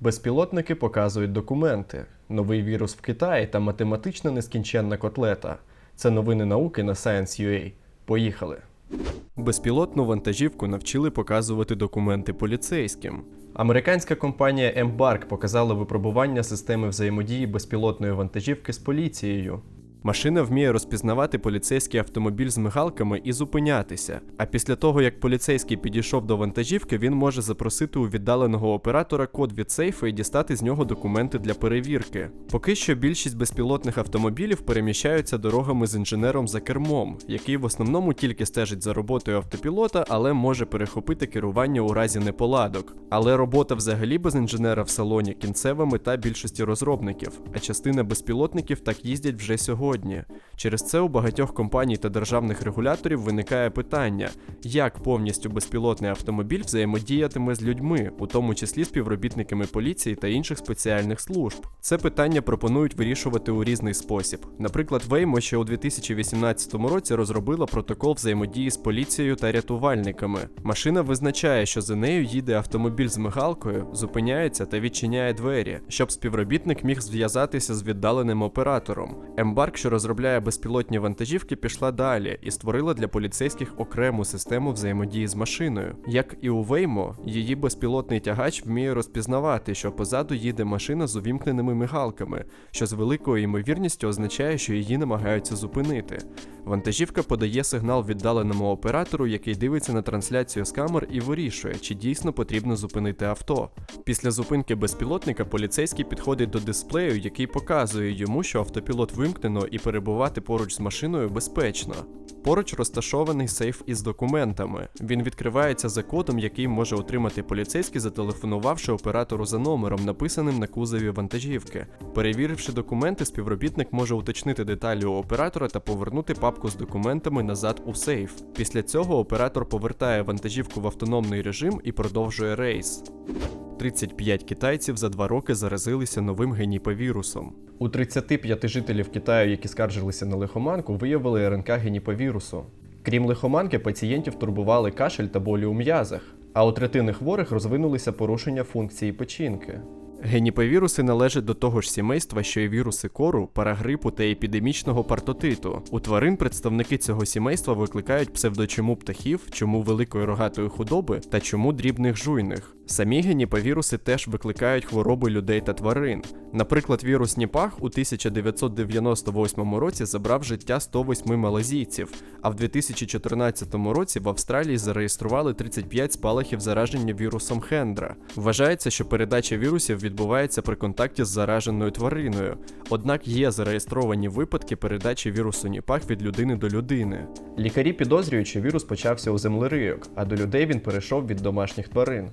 Безпілотники показують документи, новий вірус в Китаї та математична нескінченна котлета. Це новини науки на Science.ua. Поїхали. Безпілотну вантажівку навчили показувати документи поліцейським. Американська компанія Embark показала випробування системи взаємодії безпілотної вантажівки з поліцією. Машина вміє розпізнавати поліцейський автомобіль з мигалками і зупинятися. А після того, як поліцейський підійшов до вантажівки, він може запросити у віддаленого оператора код від сейфа і дістати з нього документи для перевірки. Поки що більшість безпілотних автомобілів переміщаються дорогами з інженером за кермом, який в основному тільки стежить за роботою автопілота, але може перехопити керування у разі неполадок. Але робота взагалі без інженера в салоні кінцева мета більшості розробників, а частина безпілотників так їздять вже сьогодні. Через це у багатьох компаній та державних регуляторів виникає питання, як повністю безпілотний автомобіль взаємодіятиме з людьми, у тому числі співробітниками поліції та інших спеціальних служб. Це питання пропонують вирішувати у різний спосіб. Наприклад, Waymo ще у 2018 році розробила протокол взаємодії з поліцією та рятувальниками. Машина визначає, що за нею їде автомобіль з мигалкою, зупиняється та відчиняє двері, щоб співробітник міг зв'язатися з віддаленим оператором. Embark, що розробляє безпілотні вантажівки, пішла далі і створила для поліцейських окрему систему взаємодії з машиною. Як і у Waymo, її безпілотний тягач вміє розпізнавати, що позаду їде машина з увімкненими мигалками, що з великою ймовірністю означає, що її намагаються зупинити. Вантажівка подає сигнал віддаленому оператору, який дивиться на трансляцію з камер і вирішує, чи дійсно потрібно зупинити авто. Після зупинки безпілотника поліцейський підходить до дисплею, який показує йому, що автопілот вимкнено і перебувати поруч з машиною безпечно. Поруч розташований сейф із документами. Він відкривається за кодом, який може отримати поліцейський, зателефонувавши оператору за номером, написаним на кузові вантажівки. Перевіривши документи, співробітник може уточнити деталі у оператора та повернути папку з документами назад у сейф. Після цього оператор повертає вантажівку в автономний режим і продовжує рейс. 35 китайців за два роки заразилися новим геніпавірусом. У 35 жителів Китаю, які скаржилися на лихоманку, виявили РНК геніпавірусу. Крім лихоманки, пацієнтів турбували кашель та болі у м'язах, а у третини хворих розвинулися порушення функції печінки. Геніпавіруси належать до того ж сімейства, що й віруси кору, парагрипу та епідемічного партотиту. У тварин представники цього сімейства викликають псевдочому птахів, чому великої рогатої худоби та чому дрібних жуйних. Самі геніпавіруси теж викликають хвороби людей та тварин. Наприклад, вірус Ніпах у 1998 році забрав життя 108 малазійців, а в 2014 році в Австралії зареєстрували 35 спалахів зараження вірусом Хендра. Вважається, що передача вірусів відбувається при контакті з зараженою твариною, однак є зареєстровані випадки передачі вірусу Ніпах від людини до людини. Лікарі підозрюють, що вірус почався у землерийок, а до людей він перейшов від домашніх тварин.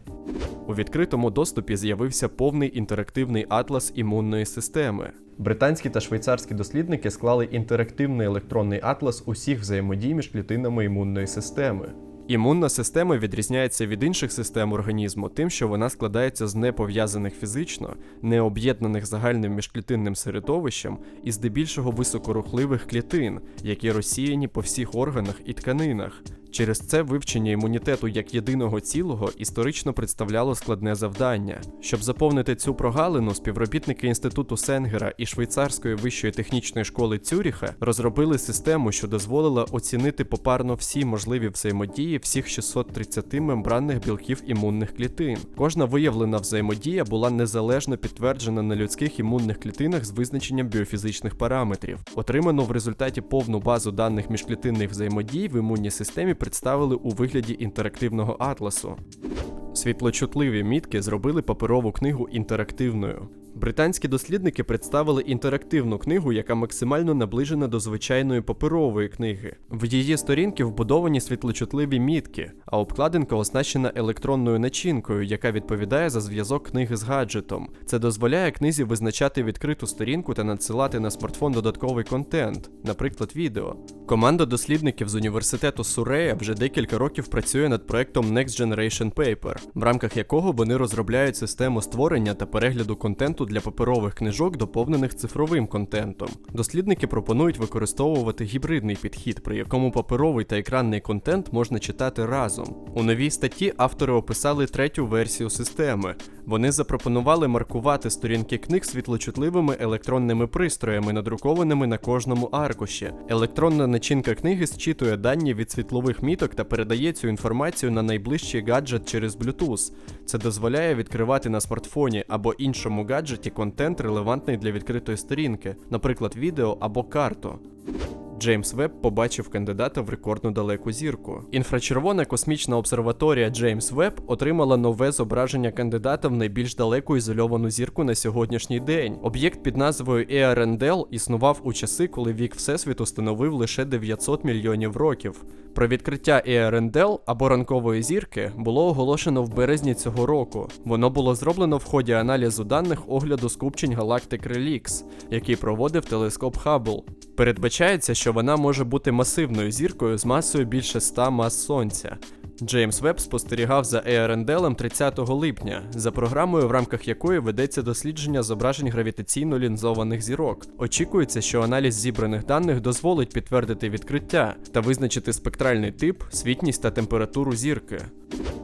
У відкритому доступі з'явився повний інтерактивний атлас імунної системи. Британські та швейцарські дослідники склали інтерактивний електронний атлас усіх взаємодій між клітинами імунної системи. Імунна система відрізняється від інших систем організму тим, що вона складається з непов'язаних фізично, необ'єднаних загальним міжклітинним середовищем і здебільшого високорухливих клітин, які розсіяні по всіх органах і тканинах. Через це вивчення імунітету як єдиного цілого історично представляло складне завдання. Щоб заповнити цю прогалину, співробітники інституту Сенгера і швейцарської вищої технічної школи Цюріха розробили систему, що дозволила оцінити попарно всі можливі взаємодії всіх 630 мембранних білків імунних клітин. Кожна виявлена взаємодія була незалежно підтверджена на людських імунних клітинах з визначенням біофізичних параметрів. Отриману в результаті повну базу даних міжклітинних взаємодій в імунній системі представили у вигляді інтерактивного атласу. Світлочутливі мітки зробили паперову книгу інтерактивною. Британські дослідники представили інтерактивну книгу, яка максимально наближена до звичайної паперової книги. В її сторінки вбудовані світлочутливі мітки, а обкладинка оснащена електронною начинкою, яка відповідає за зв'язок книги з гаджетом. Це дозволяє книзі визначати відкриту сторінку та надсилати на смартфон додатковий контент, наприклад, відео. Команда дослідників з університету Сурея вже декілька років працює над проектом Next Generation Paper, в рамках якого вони розробляють систему створення та перегляду контенту для паперових книжок, доповнених цифровим контентом. Дослідники пропонують використовувати гібридний підхід, при якому паперовий та екранний контент можна читати разом. У новій статті автори описали третю версію системи Вони запропонували маркувати сторінки книг світлочутливими електронними пристроями, надрукованими на кожному аркуші. Електронна начинка книги зчитує дані від світлових міток та передає цю інформацію на найближчий гаджет через Bluetooth. Це дозволяє відкривати на смартфоні або іншому гаджеті контент, релевантний для відкритої сторінки, наприклад, відео або карту. Джеймс Веб побачив кандидата в рекордну далеку зірку. Інфрачервона космічна обсерваторія Джеймс Веб отримала нове зображення кандидата в найбільш далеку ізольовану зірку на сьогоднішній день. Об'єкт під назвою Еарендел існував у часи, коли вік Всесвіту становив лише 900 мільйонів років. Про відкриття ЕРНДЛ або ранкової зірки було оголошено в березні цього року. Воно було зроблено в ході аналізу даних огляду скупчень галактик Релікс, який проводив телескоп Хаббл. Передбачається, що вона може бути масивною зіркою з масою більше 100 мас сонця. Джеймс Веб спостерігав за Еаренделем 30 липня, за програмою, в рамках якої ведеться дослідження зображень гравітаційно лінзованих зірок. Очікується, що аналіз зібраних даних дозволить підтвердити відкриття та визначити спектральний тип, світність та температуру зірки.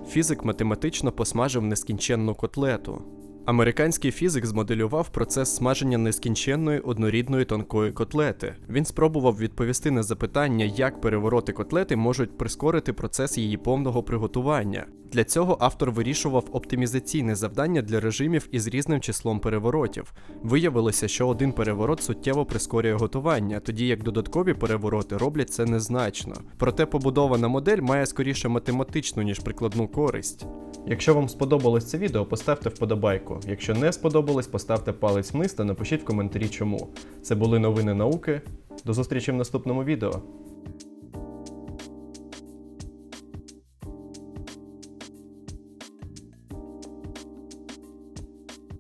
Фізик математично посмажив нескінченну котлету. Американський фізик змоделював процес смаження нескінченної однорідної тонкої котлети. Він спробував відповісти на запитання, як перевороти котлети можуть прискорити процес її повного приготування. Для цього автор вирішував оптимізаційне завдання для режимів із різним числом переворотів. Виявилося, що один переворот суттєво прискорює готування, тоді як додаткові перевороти роблять це незначно. Проте побудована модель має скоріше математичну, ніж прикладну користь. Якщо вам сподобалось це відео, поставте вподобайку. Якщо не сподобалось, поставте палець вниз та напишіть в коментарі чому. Це були новини науки. До зустрічі в наступному відео.